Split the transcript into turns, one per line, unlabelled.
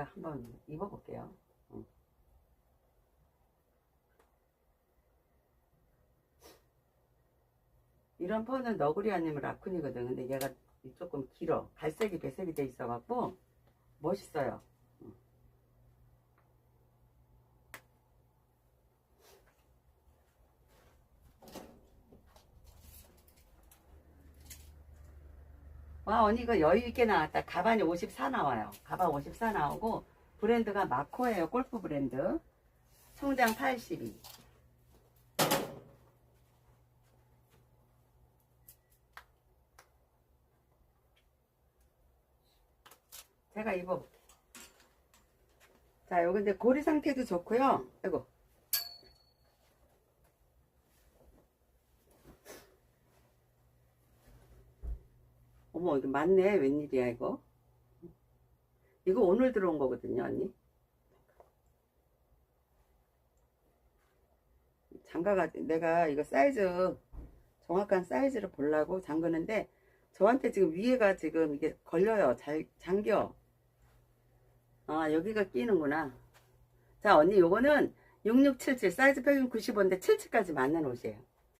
제가 한번 입어볼게요. 응. 이런 폰은 너구리 아니면 라쿤이거든. 근데 얘가 조금 길어. 갈색이 배색이 돼 있어갖고 멋있어요. 와 언니 이거 여유있게 나왔다. 가방이 54 나와요. 가방 54 나오고 브랜드가 마코예요. 골프 브랜드. 총장 82 제가 입어볼게요 자, 요 근데 고리 상태도 좋고요. 아이고. 어머, 이거 맞네. 웬일이야, 이거. 이거 오늘 들어온 거거든요, 언니. 장가가, 내가 이거 사이즈, 정확한 사이즈를 보려고 잠그는데, 저한테 지금 위에가 지금 이게 걸려요. 잘, 잠겨. 아, 여기가 끼는구나. 자, 언니, 요거는 6677, 사이즈 평균 95인데 77까지 맞는 옷이에요.